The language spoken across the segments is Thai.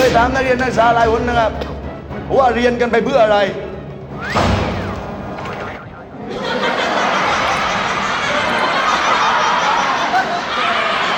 เคยถามนักเรียนนักศึกษาหลายคนนะครับ ว่าเรียนกันไปเพื่ออะไร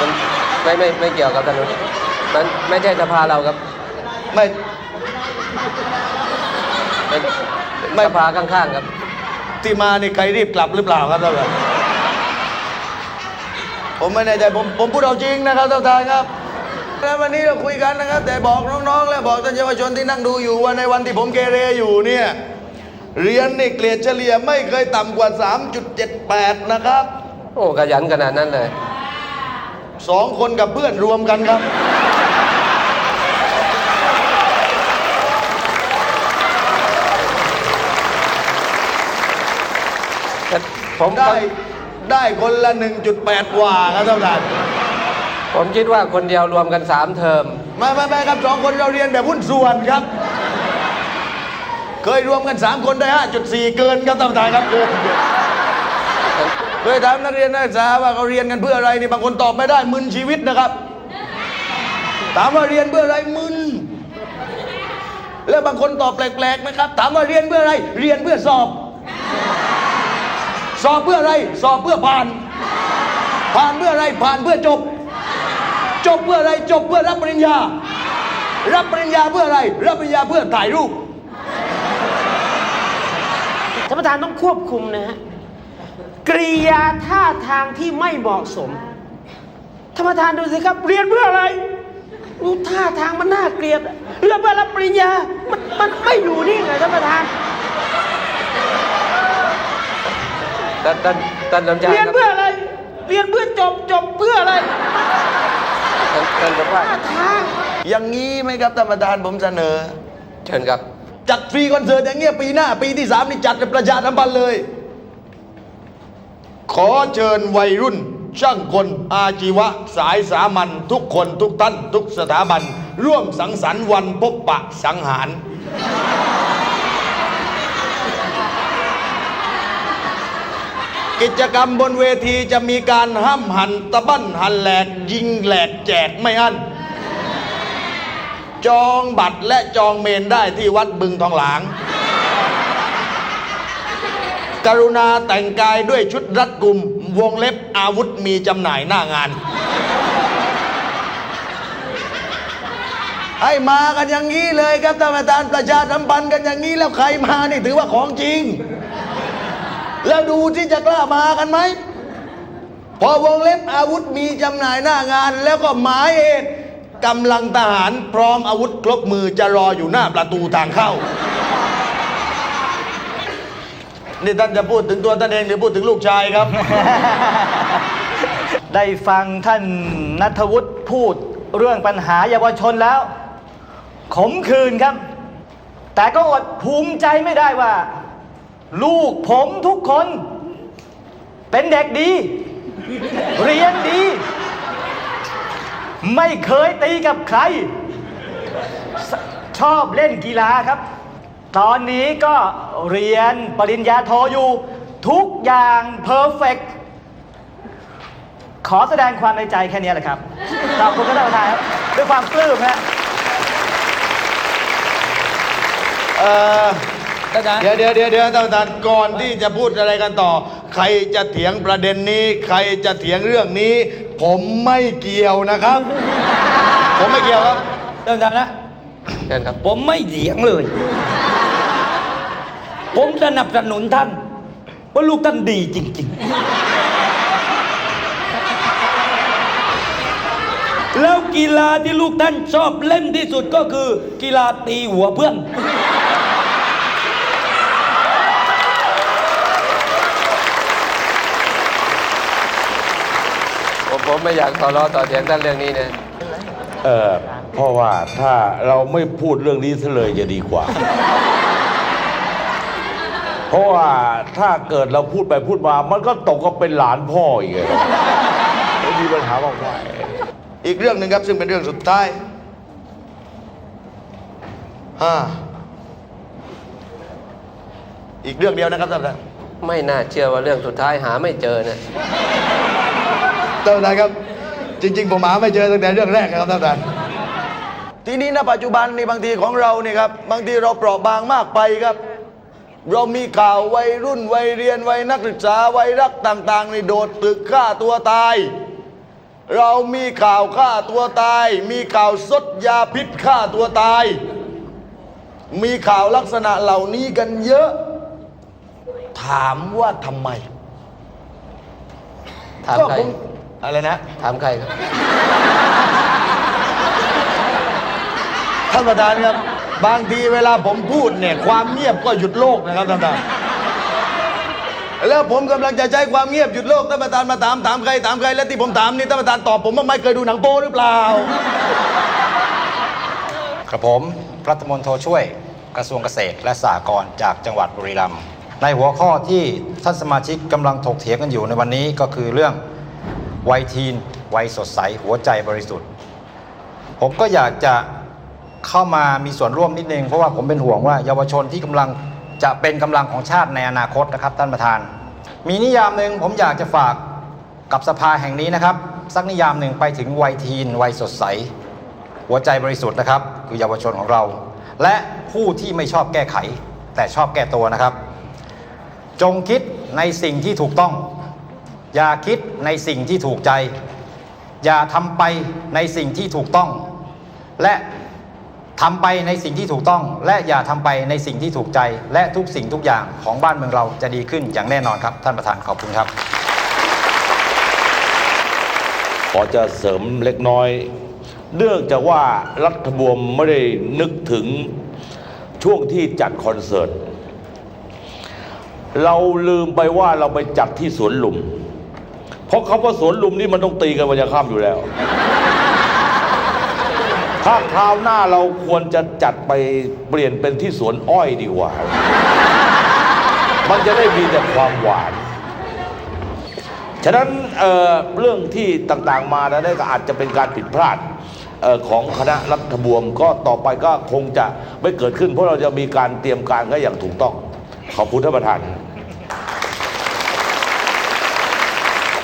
มันไม่ไม่ไม่เกี่ยวกับถนนมันไม่ใช่สภาเราครับไม่เป็นไม่สภาข้างๆครับ ที่มานี่ใครรีบกลับหรือเปล่าครับท่านประธานผมไม่แน่ใจผมผมพูดเอาจริงนะครับท่านประธานครับ แล้ววันนี้เราคุยกันนะครับ แต่บอกน้องๆ และบอกท่านเยาวชนที่นั่งดูอยู่ว่าในวันที่ผมเกเรอยู่เนี่ยเรียนนี่เกรดเฉลี่ยไม่เคยต่ำกว่า 3.78 นะครับโอ้ขยันขนาดนั้นเลยสองคนกับเพื่อนรวมกันครับแต่ผมได้ได้คนละ 1.8 กว่าครับท่านประธาน ผมคิดว่าคนเดียวรวมกันสามเทอม ไม่ไม่ไม่ครับสองคนเราเรียนแบบหุ้นส่วนครับ เคยรวมกัน3คนได้5.4เกินครับท่านประธานครับเกินเคยถามนักเรียนนักศึกษาว่าเขาเรียนกันเพื่ออะไรนี่บางคนตอบไม่ได้มึนชีวิตนะครับ ถามว่าเรียนเพื่ออะไรมึนแล้วบางคนตอบแปลกๆนะครับ ถามว่าเรียนเพื่ออะไร เรียนเพื่อสอบ สอบเพื่ออะไร สอบเพื่อผ่าน ผ่านเพื่ออะไรผ่านเพื่อจบ จบเพื่ออะไรจบเพื่อรับปริญญา รับปริญญาเพื่ออะไร รับปริญญาเพื่อถ่ายรูปท่านประธานต้องควบคุมนะฮะกริยาท่าทางที่ไม่เหมาะสมท่านประธานดูสิครับ เรียนเพื่ออะไรดูท่าทางมันน่าเกลียดเรียนเพื่อรับปริญญา มันมันไม่อยู่นิ่งเลยท่านประธานท่านท่านท่านสมชายเรียนครับเพื่ออะไร เรียนเพื่อจบจบเพื่ออะไร ท่านท่านบอกว่าท่าทางอย่างนี้ไหมครับท่านประธานผมเสนอ เชิญครับ จัดฟรีคอนเสิร์ตอย่างเงี้ยปีหน้า ปีที่สามนี่จัดเป็นประชาสัมพันธ์เลย ขอเชิญวัยรุ่น ช่างคนอาชีวะ สายสามัญทุกคนทุกท่าน ทุกสถาบัน ร่วมสังสรรค์วันพบปะสังหาร กิจกรรมบนเวทีจะมีการห้ำหันตะบั้นหันแหลกยิงแหลกแจกไม่อั้น จองบัตรและจองเมนได้ที่วัดบึงทองหลาง กรุณาแต่งกายด้วยชุดรัดกุม วงเล็บอาวุธมีจำหน่ายหน้างาน ให้มากันอย่างนี้เลยครับท่านประธานประชาสัมพันธ์กันอย่างนี้แล้วใครมานี่ถือว่าของจริง แล้วดูที่จะกล้ามากันไหม พอวงเล็บอาวุธมีจำหน่ายหน้างาน แล้วก็หมายเหตุกำลังทหารพร้อมอาวุธครบมือจะรออยู่หน้าประตูทางเข้า นี่ท่านจะพูดถึงตัวท่านเองหรือพูดถึงลูกชายครับ ได้ฟังท่านนัทวุฒิพูดเรื่องปัญหาเยาวชนแล้ว ขมขื่นครับ แต่ก็อดภูมิใจไม่ได้ว่า ลูกผมทุกคน เป็นเด็กดี เรียนดี ไม่เคยตีกับใคร ชอบเล่นกีฬาครับ ตอนนี้ก็เรียนปริญญาโทอยู่ ทุกอย่างเพอร์เฟกขอแสดงความในใจแค่นี้แหละครับขอบคุณท่านประธานครับด้วยความปลื้มฮะเอ่อ เดี๋ยวเดี๋ยวเดี๋ยวเดี๋ยวท่านประธานก่อนที่จะพูดอะไรกันต่อ ใครจะเถียงประเด็นนี้ ใครจะเถียงเรื่องนี้ ผมไม่เกี่ยวนะครับ ผมไม่เกี่ยวครับท่านประธานนะ เชิญครับ ผมไม่เถียงเลย ผมสนับสนุนท่านว่าลูกท่านดีจริง ๆ แล้วกีฬาที่ลูกท่านชอบเล่นที่สุดก็คือกีฬาตีหัวเพื่อน ผมผมไม่อยากต่อล้อต่อเถียงท่านเรื่องนี้นะเออเพราะว่าถ้าเราไม่พูดเรื่องนี้ซะเลยจะดีกว่า เพราะว่าถ้าเกิดเราพูดไปพูดมา มันก็ตกก็เป็นหลานพ่ออีกเลยไม่มีปัญหามากมายอีกเรื่องหนึ่งครับซึ่งเป็นเรื่องสุดท้ายอ่าอีกเรื่องเดียวนะครับท่านประธานไม่น่าเชื่อว่าเรื่องสุดท้ายหาไม่เจอนะ ท่านประธานครับ จริง ๆ ผมหาไม่เจอตั้งแต่เรื่องแรกนะครับท่านประธาน ทีนี้ณปัจจุบันในบางทีของเราเนี่ยครับบางทีเราเปราะบางมากไปครับ เรามีข่าววัยรุ่นวัยเรียนวัยนักศึกษาวัยรักต่างๆในโดดตึกฆ่าตัวตาย เรามีข่าวฆ่าตัวตาย มีข่าวซดยาพิษฆ่าตัวตาย มีข่าวลักษณะเหล่านี้กันเยอะ ถามว่าทำไม ถามก็ใคร ผม อะไรนะ ถามใครครับท่านประธานครับ บางทีเวลาผมพูดเนี่ย ความเงียบก็หยุดโลกนะครับท่านประธานแล้วผมกำลังจะใช้ความเงียบหยุดโลกท่านประธานมาถามถามใครถามใครแล้วที่ผมถามนี่ท่านประธานตอบผมว่าไม่เคยดูหนังโป๊หรือเปล่า กระผมรัฐมนตรีช่วยกระทรวงเกษตรและสหกรณ์จากจังหวัดบุรีรัมย์ในหัวข้อที่ท่านสมาชิกกำลังถกเถียงกันอยู่ในวันนี้ก็คือเรื่อง วัยทีนวัยสดใสหัวใจบริสุทธิ์ ผมก็อยากจะเข้ามามีส่วนร่วมนิดนึงเพราะว่าผมเป็นห่วงว่าเยาวชนที่กำลังจะเป็นกำลังของชาติในอนาคตนะครับท่านประธาน มีนิยามหนึ่งผมอยากจะฝากกับสภาแห่งนี้นะครับ สักนิยามหนึ่งไปถึงวัยทีนวัยสดใส หัวใจบริสุทธิ์นะครับ คือเยาวชนของเรา และผู้ที่ไม่ชอบแก้ไข แต่ชอบแก้ตัวนะครับ จงคิดในสิ่งที่ถูกต้อง อย่าคิดในสิ่งที่ถูกใจ อย่าทำไปในสิ่งที่ถูกต้อง และทำไปในสิ่งที่ถูกต้อง และอย่าทำไปในสิ่งที่ถูกใจ และทุกสิ่งทุกอย่างของบ้านเมืองเราจะดีขึ้นอย่างแน่นอนครับ ท่านประธานขอบคุณครับ ขอจะเสริมเล็กน้อย เนื่องจากว่ารัฐบวมไม่ได้นึกถึงช่วงที่จัดคอนเสิร์ต เราลืมไปว่าเราไปจัดที่สวนลุม เพราะคำว่าสวนลุมนี่มันต้องตีกันวันยาค่ำอยู่แล้ว ถ้าคราวหน้าเราควรจะจัดไปเปลี่ยนเป็นที่สวนอ้อยดีกว่า มันจะได้มีแต่ความหวาน ฉะนั้นเเรื่องที่ต่างๆมานะได้ก็อาจจะเป็นการผิดพลาดออของคณะรัฐบวมก็ต่อไปก็คงจะไม่เกิดขึ้น เพราะเราจะมีการเตรียมการกันอย่างถูกต้อง ขอบคุณท่านประธาน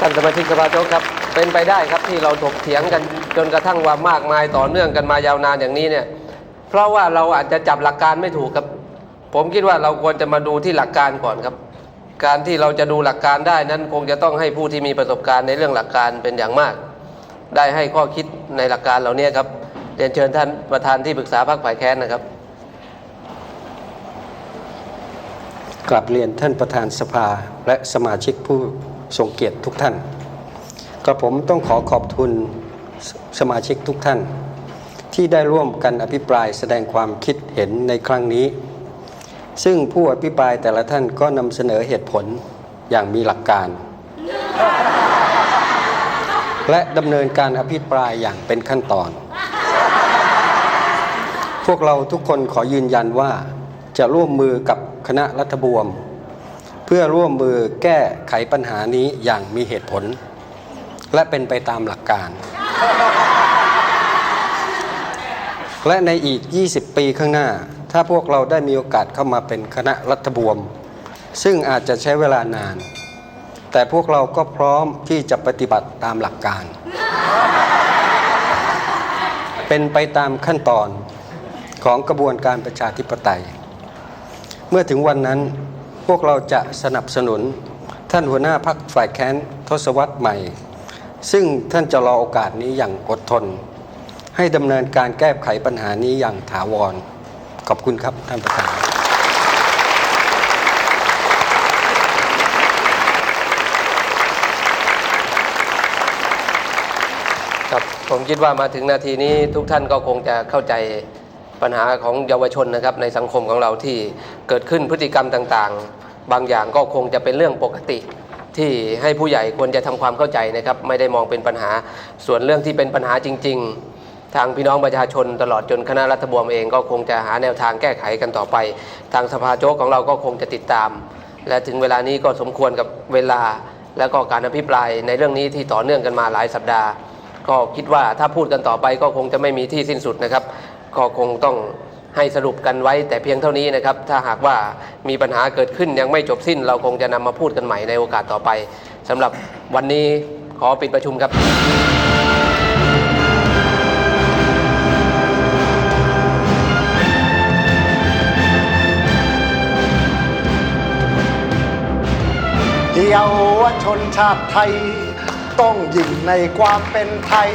ท่านสมาชิกสภาโจ๊กครับ เป็นไปได้ครับที่เราถกเถียงกันจนกระทั่งว่ามากมายต่อเนื่องกันมายาวนานอย่างนี้เนี่ย เพราะว่าเราอาจจะจับหลักการไม่ถูกครับ ผมคิดว่าเราควรจะมาดูที่หลักการก่อนครับ การที่เราจะดูหลักการได้นั้นคงจะต้องให้ผู้ที่มีประสบการณ์ในเรื่องหลักการเป็นอย่างมาก ได้ให้ข้อคิดในหลักการเหล่านี้ครับเรียนเชิญท่านประธานที่ปรึกษาพรรคฝ่ายแค้นนะครับกลับเรียนท่านประธานสภาและสมาชิกผู้ ทรงเกียรติทุกท่าน กระผมต้องขอขอบคุณสสมาชิกทุกท่าน ที่ได้ร่วมกันอภิปรายแสดงความคิดเห็นในครั้งนี้ ซึ่งผู้อภิปรายแต่ละท่านก็นำเสนอเหตุผลอย่างมีหลักการ และดำเนินการอภิปรายอย่างเป็นขั้นตอน พวกเราทุกคนขอยืนยันว่าจะร่วมมือกับคณะรัฐบวม เพื่อร่วมมือแก้ไขปัญหานี้อย่างมีเหตุผล และเป็นไปตามหลักการ และในอีก 20 ปีข้างหน้า ถ้าพวกเราได้มีโอกาสเข้ามาเป็นคณะรัฐบวม ซึ่งอาจจะใช้เวลานาน แต่พวกเราก็พร้อมที่จะปฏิบัติตามหลักการ เป็นไปตามขั้นตอนของกระบวนการประชาธิปไตย เมื่อถึงวันนั้น พวกเราจะสนับสนุนท่านหัวหน้าพักฝ่ายแค้นทศวรรษใหม่ ซึ่งท่านจะรอโอกาสนี้อย่างอดทน ให้ดำเนินการแก้ไขปัญหานี้อย่างถาวร ขอบคุณครับท่านประธานครับผมคิดว่ามาถึงนาทีนี้ทุกท่านก็คงจะเข้าใจ ปัญหาของเยาวชนนะครับในสังคมของเราที่เกิดขึ้นพฤติกรรมต่างๆ บางอย่างก็คงจะเป็นเรื่องปกติ ที่ให้ผู้ใหญ่ควรจะทำความเข้าใจนะครับ ไม่ได้มองเป็นปัญหาส่วนเรื่องที่เป็นปัญหาจริง ๆ ทางพี่น้องประชาชนตลอดจนคณะรัฐบวมเองก็คงจะหาแนวทางแก้ไขกันต่อไป ทางสภาโจ๊กของเราก็คงจะติดตาม และถึงเวลานี้ก็สมควรกับเวลา และก็การอภิปรายในเรื่องนี้ที่ต่อเนื่องกันมาหลายสัปดาห์ ก็คิดว่าถ้าพูดกันต่อไปก็คงจะไม่มีที่สิ้นสุดนะครับ ก็คงต้องให้สรุปกันไว้แต่เพียงเท่านี้นะครับ ถ้าหากว่ามีปัญหาเกิดขึ้นยังไม่จบสิ้น เราคงจะนำมาพูดกันใหม่ในโอกาสต่อไปสำหรับวันนี้ขอปิดประชุมครับเยาวชนชาติไทย ต้องยิ่งในความเป็นไทย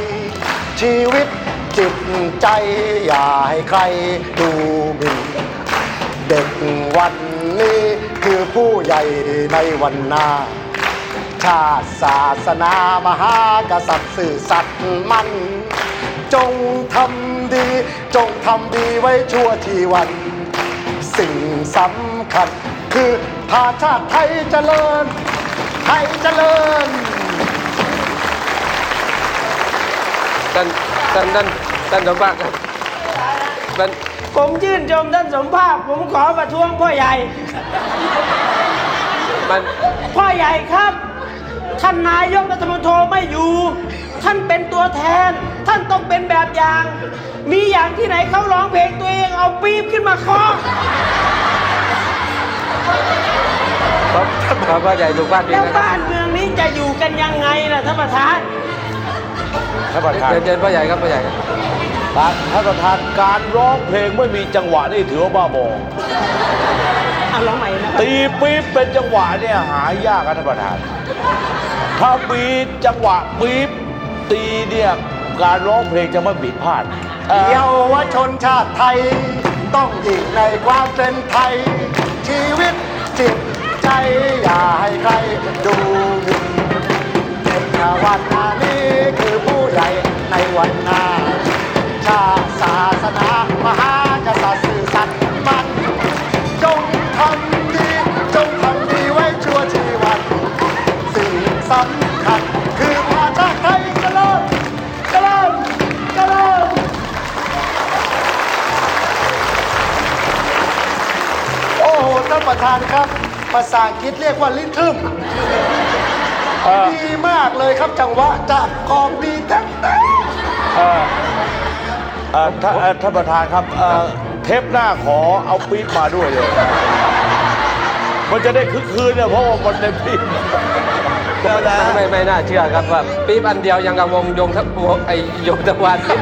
ชีวิต จิตใจอย่าให้ใครดูหมิ่นเด็กวันนี้คือผู้ใหญ่ในวันหน้า ชาติศาสนามหากษัตริย์สื่อสัตย์มันจงทำดี จงทำดีไว้ชั่วชีวัน สิ่งสำคัญคือพาชาติไทยเจริญ ไทยเจริญท่าน ท่านท่านท่านสมภาคครับท่านผมชื่นชมท่านสมภาคผมขอประท้วงพ่อใหญ่ มันพ่อใหญ่ครับ ท่านนายกรัฐมนตรีไม่อยู่ ท่านเป็นตัวแทน ท่านต้องเป็นแบบอย่าง มีอย่างที่ไหนเขาร้องเพลงตัวเองเอาปี๊บขึ้นมาเคาะครับครับพ่อใหญ่สุภาพดีแล้วนะครับ บ้านเมืองนี้จะอยู่กันยังไงล่ะท่านประธาน ท่านประธานเชิญเชิญพ่อใหญ่ครับพ่อใหญ่ครับการท่านประธานการร้องเพลงไม่มีจังหวะนี่ถือว่าบ้าบอเอาร้องใหม่นะครับตีปี๊บเป็นจังหวะเนี่ยหายากครับท่านประธาน ถ้ามีจังหวะปี๊บตีเนี่ยการร้องเพลงจะไม่ผิดพลาดเอ่อเยาวชนชาติไทย ต้องยิ่งในความเป็นไทย ชีวิตจิตใจอย่าให้ใครดูหมิ่นเด็กวันนี้คือผู้ใหญ่ใน วันหน้า ชาติศาสนามหากษัตริย์สื่อสัตย์มัน จงทำดี จงทำดีไว้ชั่วชีวัน สิ่งสำคัญคือพาชาติไทยเจริญเจริญเจริญโอ้โห ท่านประธานครับ ภาษาอังกฤษเรียกว่าลิทึมดีมากเลยครับจังหวะจากกองดีแท้ เอ่อเอ่อท่านเอ่อท่านประธานครับเอ่อเทปหน้าขอเอาปี๊บมาด้วยเลยมันจะได้คึกคืนเนี่ยเพราะว่ามันในปี๊บไม่ไม่น่าเชื่อครับว่าปี๊บอันเดียวยังกับวงยงทวงไอโยธวาทิต